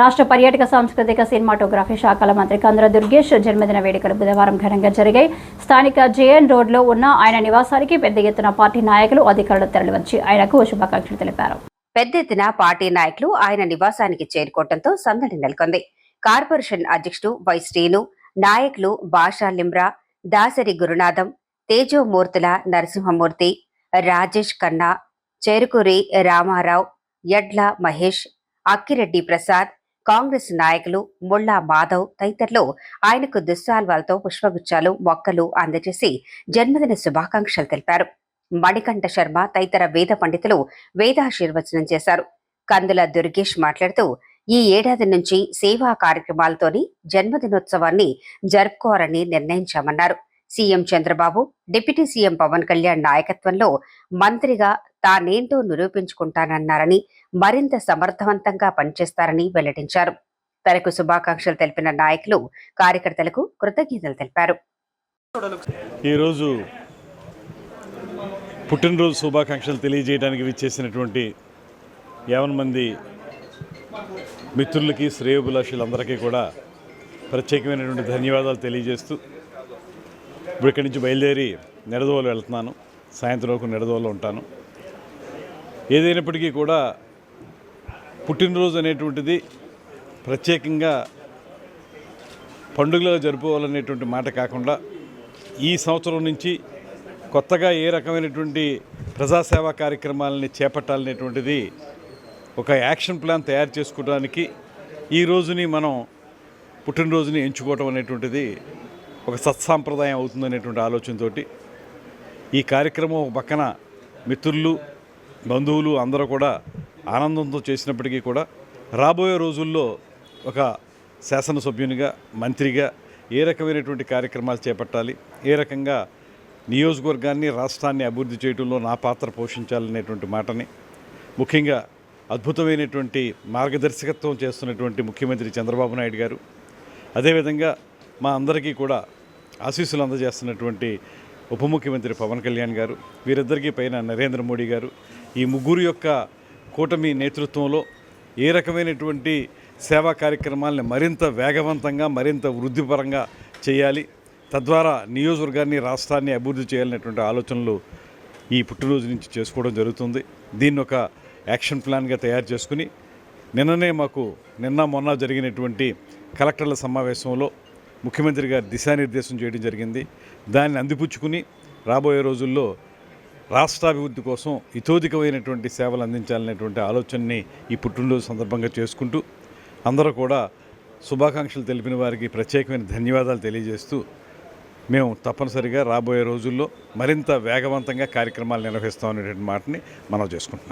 రాష్ట్ర పర్యాటక సాంస్కృతిక సినిమాటోగ్రఫీ శాఖల మంత్రి కంద్ర దుర్గేష్ జన్మదిన వేడుకలు బుధవారం ఘనంగా జరిగాయి. స్థానిక జేఎన్ రోడ్లో ఉన్న ఆయన నివాసానికి పెద్ద ఎత్తున పార్టీ నాయకులు అధికారులు తరలివచ్చి ఆయనకు శుభాకాంక్షలు తెలిపారు. పెద్ద ఎత్తున పార్టీ నాయకులు ఆయన నివాసానికి చేరుకోవడంతో సందడి నెలకొంది. కార్పొరేషన్ అధ్యక్షుడు వై శ్రీను నాయకులు బాషా లిమ్రా దాసరి గురునాథం తేజోమూర్తుల నరసింహమూర్తి రాజేష్ ఖన్నా చేరుకూరి రామారావు యడ్ల మహేష్ అక్కిరెడ్డి ప్రసాద్ కాంగ్రెస్ నాయకులు ముల్లా మాధవ్ తదితరులు ఆయనకు దుస్సాల్వాలతో పుష్పగుచ్చాలు మొక్కలు అందజేసి జన్మదిన శుభాకాంక్షలు తెలిపారు. మణికంఠ శర్మ తదితర వేద పండితులు వేదాశీర్వచనం చేశారు. కందుల దుర్గేష్ మాట్లాడుతూ ఈ ఏడాది నుంచి సేవా కార్యక్రమాలతోని జన్మదినోత్సవాన్ని జరుపుకోవాలని నిర్ణయించామన్నారు. CM Chandrababu deputy CM Pavan Kalyan నాయకత్వంలో మంత్రిగా తానేంటో నిరూపించుకుంటానన్నారని మరింత సమర్థవంతంగా పనిచేస్తారని వెల్లడించారు. తనకు శుభాకాంక్షలు తెలిపిన నాయకులు కార్యకర్తలకు కృతజ్ఞతలు తెలిపారు. ఈరోజు పుట్టినరోజు శుభాకాంక్షలు తెలియజేయడానికి విచ్చేసినటువంటి యావన్ మంది మిత్రులకి శ్రేయోభిలాషులందరికీ కూడా ప్రత్యేకమైనటువంటి ధన్యవాదాలు తెలియజేస్తూ ఇప్పుడు ఇక్కడి నుంచి బయలుదేరి నిడదవోలు వెళ్తున్నాను. సాయంత్రం వరకు నిడదవోలు ఉంటాను. ఏదైనప్పటికీ కూడా పుట్టినరోజు అనేటువంటిది ప్రత్యేకంగా పండుగలో జరుపుకోవాలనేటువంటి మాట కాకుండా ఈ సంవత్సరం నుంచి కొత్తగా ఏ రకమైనటువంటి ప్రజాసేవా కార్యక్రమాలని చేపట్టాలనేటువంటిది ఒక యాక్షన్ ప్లాన్ తయారు చేసుకోవడానికి ఈ రోజుని మనం పుట్టినరోజుని ఎంచుకోవటం అనేటువంటిది ఒక సత్సాంప్రదాయం అవుతుందనేటువంటి ఆలోచనతోటి ఈ కార్యక్రమం ఒక పక్కన మిత్రులు బంధువులు అందరూ కూడా ఆనందంతో చేసినప్పటికీ కూడా రాబోయే రోజుల్లో ఒక శాసనసభ్యునిగా మంత్రిగా ఏ రకమైనటువంటి కార్యక్రమాలు చేపట్టాలి ఏ రకంగా నియోజకవర్గాన్ని రాష్ట్రాన్ని అభివృద్ధి చేయడంలో నా పాత్ర పోషించాలనేటువంటి మాటని ముఖ్యంగా అద్భుతమైనటువంటి మార్గదర్శకత్వం చేస్తున్నటువంటి ముఖ్యమంత్రి చంద్రబాబు నాయుడు గారు అదేవిధంగా మా అందరికీ కూడా ఆశీస్సులు అందజేస్తున్నటువంటి ఉప ముఖ్యమంత్రి పవన్ కళ్యాణ్ గారు వీరిద్దరికీ పైన నరేంద్ర మోడీ గారు ఈ ముగ్గురు యొక్క కూటమి నేతృత్వంలో ఏ రకమైనటువంటి సేవా కార్యక్రమాలను మరింత వేగవంతంగా మరింత వృద్ధిపరంగా చేయాలి తద్వారా నియోజకవర్గాన్ని రాష్ట్రాన్ని అభివృద్ధి చేయాలనేటువంటి ఆలోచనలు ఈ పుట్టినరోజు నుంచి చేసుకోవడం జరుగుతుంది. దీన్ని ఒక యాక్షన్ ప్లాన్గా తయారు చేసుకుని నిన్ననే మాకు నిన్న మొన్న జరిగినటువంటి కలెక్టర్ల సమావేశంలో ముఖ్యమంత్రి గారు దిశానిర్దేశం చేయడం జరిగింది. దాన్ని అందిపుచ్చుకుని రాబోయే రోజుల్లో రాష్ట్రాభివృద్ధి కోసం ఇతోధికమైనటువంటి సేవలు అందించాలనేటువంటి ఆలోచనని ఈ పుట్టినరోజు సందర్భంగా చేసుకుంటూ అందరూ కూడా శుభాకాంక్షలు తెలిపిన వారికి ప్రత్యేకమైన ధన్యవాదాలు తెలియజేస్తూ మేము తప్పనిసరిగా రాబోయే రోజుల్లో మరింత వేగవంతంగా కార్యక్రమాలు నిర్వహిస్తామనేటువంటి మాటని మనం చేసుకుంటున్నాం